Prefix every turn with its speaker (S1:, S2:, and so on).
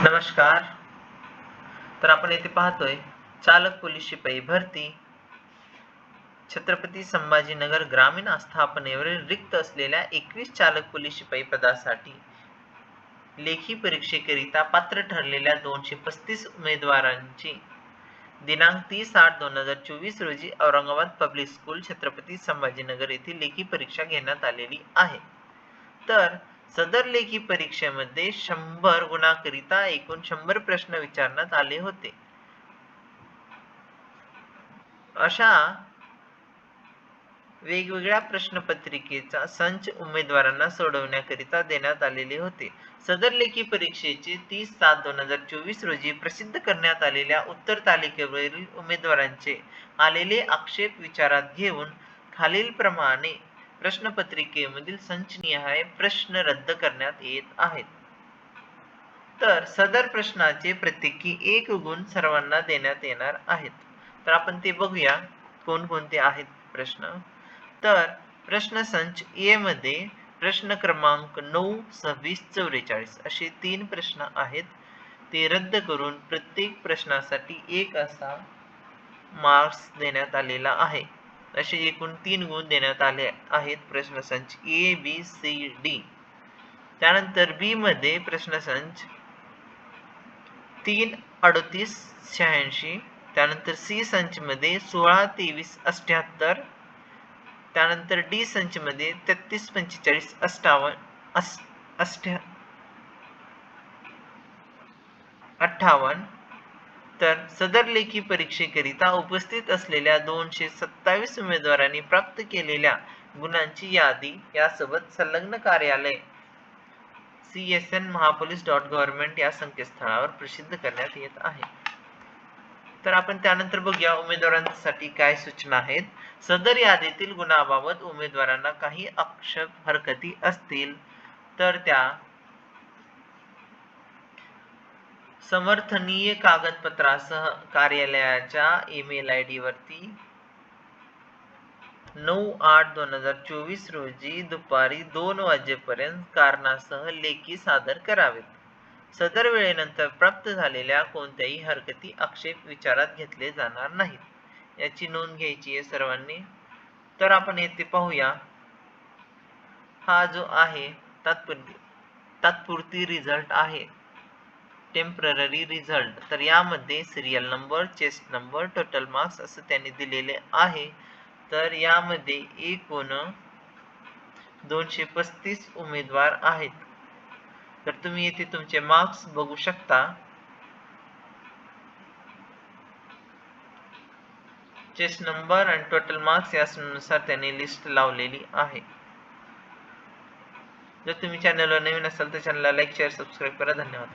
S1: नमस्कार. तर आपण येथे पाहतोय चालक पोलीस शिपाई भरती. छत्रपती संभाजीनगर ग्रामीण आस्थापनेवरील रिक्त असलेल्या एकवीस चालक पोलीस शिपाई पदासाठी लेखी परीक्षेकरिता पात्र ठरलेल्या दोनशे पस्तीस उमेदवारांची दिनांक तीस आठ दोन हजार चोवीस रोजी औरंगाबाद पब्लिक स्कूल छत्रपती संभाजीनगर येथे लेखी परीक्षा घेण्यात आलेली आहे. तर सदर लेखी परीक्षेमध्ये शंभर गुणाकरिता एकूण शंभर प्रश्न विचारण्यात आले होते. अशा वेगवेगळ्या प्रश्नपत्रिकेचा संच उमेदवारांना सोडवण्याकरिता देण्यात आलेले होते. सदर लेखी परीक्षेचे तीस सात दोन हजार चोवीस रोजी प्रसिद्ध करण्यात आलेल्या उत्तर तालिकेवरील उमेदवारांचे आलेले आक्षेप विचारात घेऊन खालीलप्रमाणे प्रश्नपत्रिकेमधील संचनिहाय प्रश्न रद्द करण्यात येत आहेत. तर सदर प्रश्नाचे प्रत्येकी एक गुण सर्वांना देण्यात येणार आहेत. तर आपण ते बघूया कोणकोणते आहेत प्रश्न. तर प्रश्न संच ए मध्ये प्रश्न क्रमांक नऊ सव्वीस चौवेचाळीस असे तीन प्रश्न आहेत. ते रद्द करून प्रत्येक प्रश्नासाठी एक असा मार्क्स देण्यात आलेला आहे. असे एकूण तीन गुण देण्यात आले आहेत प्रश्नसंच ए बी सी डी त्यानंतर बी मध्ये प्रश्नसंच तीन अडतीस शहाऐंशी. त्यानंतर सी संच मध्ये सोळा तेवीस अठ्ठ्याहत्तर त्यानंतर डी संच मध्ये तेहतीस पंचेचाळीस अठ्ठावन्न अस अठ्ठावन्न तर सदर लेखी परीक्षेकरिता उपस्थित असलेल्या दोनशे सत्तावीस उमेदवारांनी प्राप्त केलेल्या गुणांची यादी यासोबत संलग्न कार्यालय C S N Mahapolice dot government या संकेतस्थळावर प्रसिद्ध करण्यात येत आहे. तर आपण त्यानंतर बघूया उमेदवारांसाठी काय सूचना आहेत. सदर यादीतील गुणाबाबत उमेदवारांना काही आक्षेप हरकती असतील तर त्या समर्थनीय कागदपत्रासह कार्यालयाच्या ईमेल आय डी वरती नऊ आठ दोन हजार चोवीस रोजी दुपारी दोन वाजेपर्यंत कारणासह लेखी सादर करावेत. सदर वेळेनंतर प्राप्त झालेल्या कोणत्याही हरकती आक्षेप विचारात घेतले जाणार नाहीत. याची नोंद घ्यायची आहे सर्वांनी. तर आपण येथे पाहूया. हा जो आहे तात्पुरती तात्पुरती रिझल्ट आहे. टेंपररी रिझल्ट तर यामध्ये serial number chest number total marks असं त्यांनी दिलेले आहे. तर यामध्ये एकूण दोनशे पस्तीस उमेदवार आहेत. तर तुम्ही येथे तुमचे मार्क्स बघू शकता. चेस्ट नंबर आणि टोटल मार्क्स यानुसार त्यांनी लिस्ट लावलेली आहे. जर तुम्ही चॅनलवर नवीन असाल तर चॅनलला लाईक शेअर सबस्क्राईब करा. धन्यवाद.